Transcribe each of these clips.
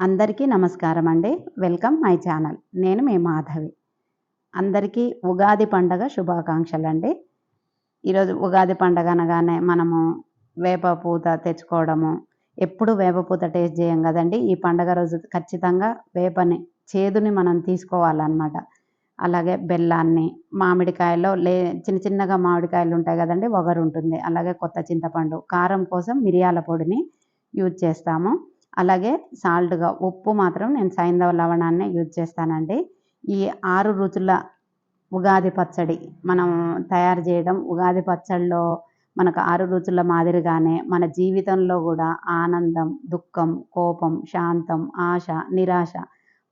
అందరికీ నమస్కారం అండి. Welcome my channel. నేను మీ మాధవి. అందరికీ ఉగాది పండగ శుభాకాంక్షలు అండి. ఈరోజు ఉగాది పండగ అనగానే మనము వేప పూత తెచ్చుకోవడము ఎప్పుడు వేప పూత టేస్ట్ చేయం కదండి. ఈ పండగ రోజు ఖచ్చితంగా వేపని చేదుని మనం తీసుకోవాలన్నమాట. అలాగే బెల్లాన్ని మామిడికాయలో లే చిన్న చిన్నగా మామిడికాయలు ఉంటాయి కదండి ఒగరు ఉంటుంది అలాగే కొత్త చింతపండు కారం కోసం మిరియాల పొడిని యూజ్ చేస్తాము. అలాగే సాల్ట్గా ఉప్పు మాత్రం నేను సైంధవ లవణాన్ని యూజ్ చేస్తానండి. ఈ ఆరు రుచుల ఉగాది పచ్చడి మనం తయారు చేయడం ఉగాది పచ్చడిలో మనకు ఆరు రుచుల మాదిరిగానే మన జీవితంలో కూడా ఆనందం దుఃఖం కోపం శాంతం ఆశ నిరాశ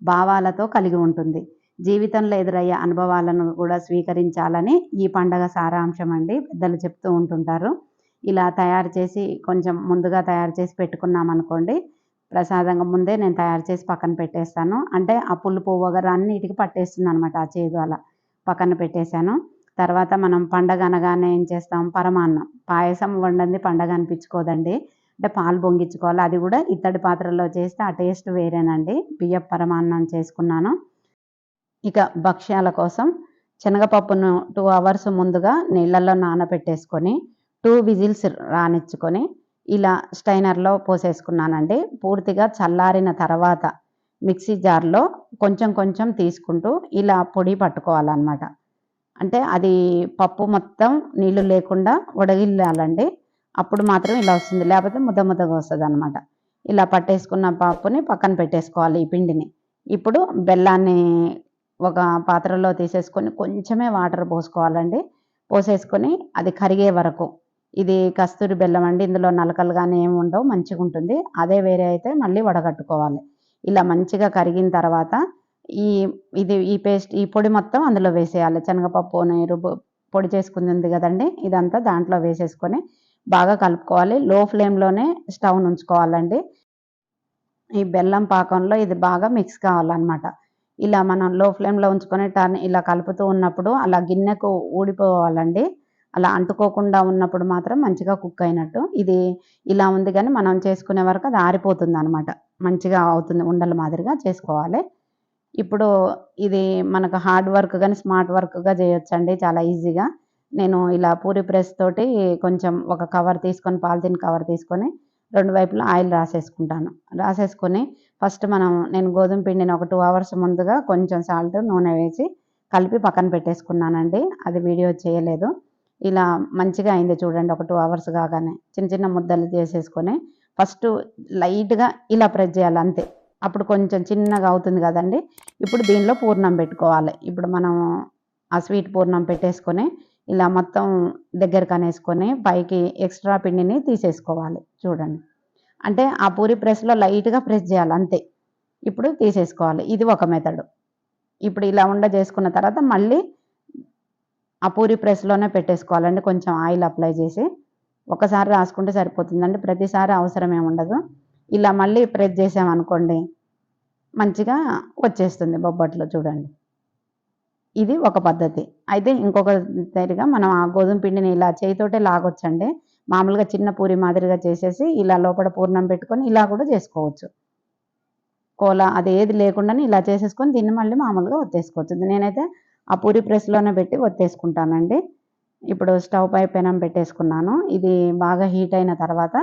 భావాలతో కలిగి ఉంటుంది. జీవితంలో ఎదురయ్యే అనుభవాలను కూడా స్వీకరించాలని ఈ పండగ సారాంశం అండి పెద్దలు చెప్తూ ఉంటుంటారు. ఇలా తయారు చేసి కొంచెం ముందుగా తయారు చేసి పెట్టుకున్నాం అనుకోండి ప్రసాదంగా ముందే నేను తయారు చేసి పక్కన పెట్టేస్తాను. అంటే ఆ పులుపు వగర అన్నిటికి పట్టేస్తుంది అనమాట ఆ చేదు అలా పక్కన పెట్టేశాను. తర్వాత మనం పండగ అనగానే ఏం చేస్తాం? పరమాన్నం. పాయసం వండంది పండగ అనిపించుకోదండి. అంటే పాలు పొంగించుకోవాలి అది కూడా ఇత్తడి పాత్రలో చేస్తే ఆ టేస్ట్ వేరేనండి. బియ్యం పరమాన్నం చేసుకున్నాను. ఇక భక్ష్యాల కోసం శనగపప్పును టూ అవర్స్ ముందుగా నీళ్ళల్లో నానబెట్టేసుకొని టూ విజిల్స్ రానిచ్చుకొని ఇలా స్టైనర్లో పోసేసుకున్నానండి. పూర్తిగా చల్లారిన తర్వాత మిక్సీ జార్లో కొంచెం కొంచెం తీసుకుంటూ ఇలా పొడి పట్టుకోవాలన్నమాట. అంటే అది పప్పు మొత్తం నీళ్ళు లేకుండా ఉడగిల్లాలండి అప్పుడు మాత్రం ఇలా వస్తుంది. లేకపోతే ముద్ద ముద్దగా వస్తుంది అనమాట ఇలా పట్టేసుకున్న పప్పుని పక్కన పెట్టేసుకోవాలి ఈ పిండిని. ఇప్పుడు బెల్లాన్ని ఒక పాత్రలో తీసేసుకొని కొంచెమే వాటర్ పోసుకోవాలండి. పోసేసుకొని అది కరిగే వరకు ఇది కస్తూరి బెల్లం అండి. ఇందులో నలకలు కానీ ఏమి ఉండవు మంచిగా ఉంటుంది. అదే వేరే అయితే మళ్ళీ వడగట్టుకోవాలి. ఇలా మంచిగా కరిగిన తర్వాత ఈ ఇది ఈ పేస్ట్ ఈ పొడి మొత్తం అందులో వేసేయాలి. శనగపప్పు నీరు పొడి చేసుకుంది ఉంది కదండి. ఇదంతా దాంట్లో వేసేసుకొని బాగా కలుపుకోవాలి. లో ఫ్లేమ్లోనే స్టవ్ ఉంచుకోవాలండి ఈ బెల్లం పాకంలో ఇది బాగా మిక్స్ కావాలన్నమాట. ఇలా మనం లో ఫ్లేమ్లో ఉంచుకొని టర్న్ ఇలా కలుపుతూ ఉన్నప్పుడు అలా గిన్నెకు ఊడిపోవాలండి. అలా అంటుకోకుండా ఉన్నప్పుడు మాత్రం మంచిగా కుక్ అయినట్టు. ఇది ఇలా ఉంది కానీ మనం చేసుకునే వరకు అది ఆరిపోతుంది అనమాట మంచిగా అవుతుంది ఉండల మాదిరిగా చేసుకోవాలి. ఇప్పుడు ఇది మనకు హార్డ్ వర్క్ కానీ స్మార్ట్ వర్క్గా చేయొచ్చండి చాలా ఈజీగా. నేను ఇలా పూరి ప్రెస్ తోటి కొంచెం ఒక కవర్ తీసుకొని పాలిథిన్ కవర్ తీసుకొని రెండు వైపులా ఆయిల్ రాసేసుకుంటాను. రాసేసుకొని ఫస్ట్ మనం నేను గోధుమ పిండిని ఒక టూ అవర్స్ ముందుగా కొంచెం సాల్ట్ నూనె వేసి కలిపి పక్కన పెట్టేసుకున్నానండి. అది వీడియో చేయలేదు. ఇలా మంచిగా అయింది చూడండి ఒక టూ అవర్స్ కాగానే. చిన్న చిన్న ముద్దలు చేసేసుకొని ఫస్ట్ లైట్గా ఇలా ప్రెస్ చేయాలి అంతే. అప్పుడు కొంచెం చిన్నగా అవుతుంది కదండి. ఇప్పుడు దీనిలో పూర్ణం పెట్టుకోవాలి. ఇప్పుడు మనం ఆ స్వీట్ పూర్ణం పెట్టేసుకొని ఇలా మొత్తం దగ్గర కనేసుకొని పైకి ఎక్స్ట్రా పిండిని తీసేసుకోవాలి చూడండి. అంటే ఆ పూరి ప్రెస్లో లైట్గా ప్రెస్ చేయాలి అంతే. ఇప్పుడు తీసేసుకోవాలి. ఇది ఒక మెథడు ఇప్పుడు ఇలా ఉండ చేసుకున్న తర్వాత మళ్ళీ ఆ పూరి ప్రెస్లోనే పెట్టేసుకోవాలండి. కొంచెం ఆయిల్ అప్లై చేసి ఒకసారి రాసుకుంటే సరిపోతుందండి. ప్రతిసారి అవసరం ఏమి ఉండదు. ఇలా మళ్ళీ ప్రెస్ చేసామనుకోండి మంచిగా వచ్చేస్తుంది బొబ్బట్లో చూడండి. ఇది ఒక పద్ధతి. అయితే ఇంకొక దగ్గరగా మనం ఆ గోధుమ పిండిని ఇలా చేయితోటే లాగొచ్చండి. మామూలుగా చిన్న పూరి మాదిరిగా చేసేసి ఇలా లోపల పూర్ణం పెట్టుకొని ఇలా కూడా చేసుకోవచ్చు. కోలా అది ఏది లేకుండానే ఇలా చేసేసుకొని దీన్ని మళ్ళీ మామూలుగా ఒత్తేసుకోవచ్చు. నేనైతే ఆ పూరి ప్రెస్లోనే పెట్టి ఒత్తేసుకుంటానండి. ఇప్పుడు స్టవ్ పై పెనం పెట్టేసుకున్నాను. ఇది బాగా హీట్ అయిన తర్వాత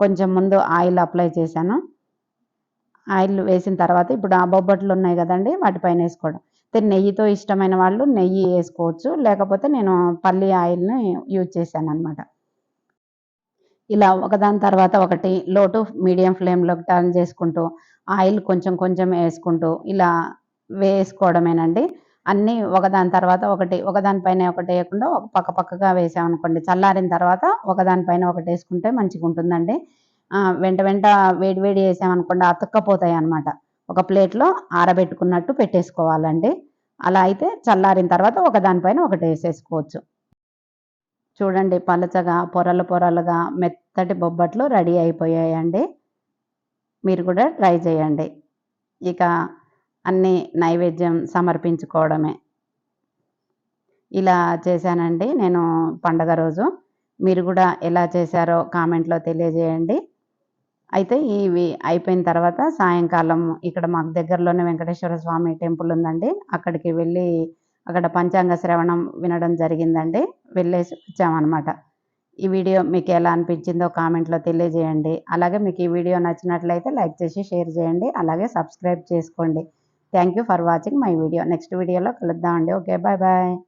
కొంచెం ముందు ఆయిల్ అప్లై చేశాను. ఆయిల్ వేసిన తర్వాత ఇప్పుడు ఆ బొబ్బట్లు ఉన్నాయి కదండి వాటిపైన వేసుకోవడం. అయితే నెయ్యితో ఇష్టమైన వాళ్ళు నెయ్యి వేసుకోవచ్చు. లేకపోతే నేను పల్లి ఆయిల్ని యూజ్ చేశాను అనమాట ఇలా ఒకదాని తర్వాత ఒకటి లోటు మీడియం ఫ్లేమ్లో టర్న్ చేసుకుంటూ ఆయిల్ కొంచెం కొంచెం వేసుకుంటూ ఇలా వేసుకోవడమేనండి. అన్నీ ఒకదాని తర్వాత ఒకటి ఒకదానిపైన ఒకటి వేయకుండా ఒక పక్క పక్కగా వేసామనుకోండి చల్లారిన తర్వాత ఒకదానిపైన ఒకటి వేసుకుంటే మంచిగా ఉంటుందండి. వెంట వెంట వేడి వేడి వేసామనుకోండి అతుక్కపోతాయి అనమాట ఒక ప్లేట్లో ఆరబెట్టుకున్నట్టు పెట్టేసుకోవాలండి. అలా అయితే చల్లారిన తర్వాత ఒకదానిపైన ఒకటి వేసేసుకోవచ్చు. చూడండి పలచగా పొరలు పొరలుగా మెత్తటి బొబ్బట్లు రెడీ అయిపోయాయండి. మీరు కూడా ట్రై చేయండి. ఇక అన్నీ నైవేద్యం సమర్పించుకోవడమే. ఇలా చేశానండి. నేను పండగ రోజు. మీరు కూడా ఎలా చేశారో కామెంట్లో తెలియజేయండి. అయితే ఇవి అయిపోయిన తర్వాత సాయంకాలం ఇక్కడ మాకు దగ్గరలోనే వెంకటేశ్వర స్వామి టెంపుల్ ఉందండి. అక్కడికి వెళ్ళి అక్కడ పంచాంగ శ్రవణం వినడం జరిగిందండి. వెళ్ళేసి వచ్చామన్నమాట. ఈ వీడియో మీకు ఎలా అనిపించిందో కామెంట్లో తెలియజేయండి. అలాగే మీకు ఈ వీడియో నచ్చినట్లయితే లైక్ చేసి షేర్ చేయండి. అలాగే సబ్స్క్రైబ్ చేసుకోండి. Thank you for watching my video next వీడియోలో కలుద్దామండి. Okay bye bye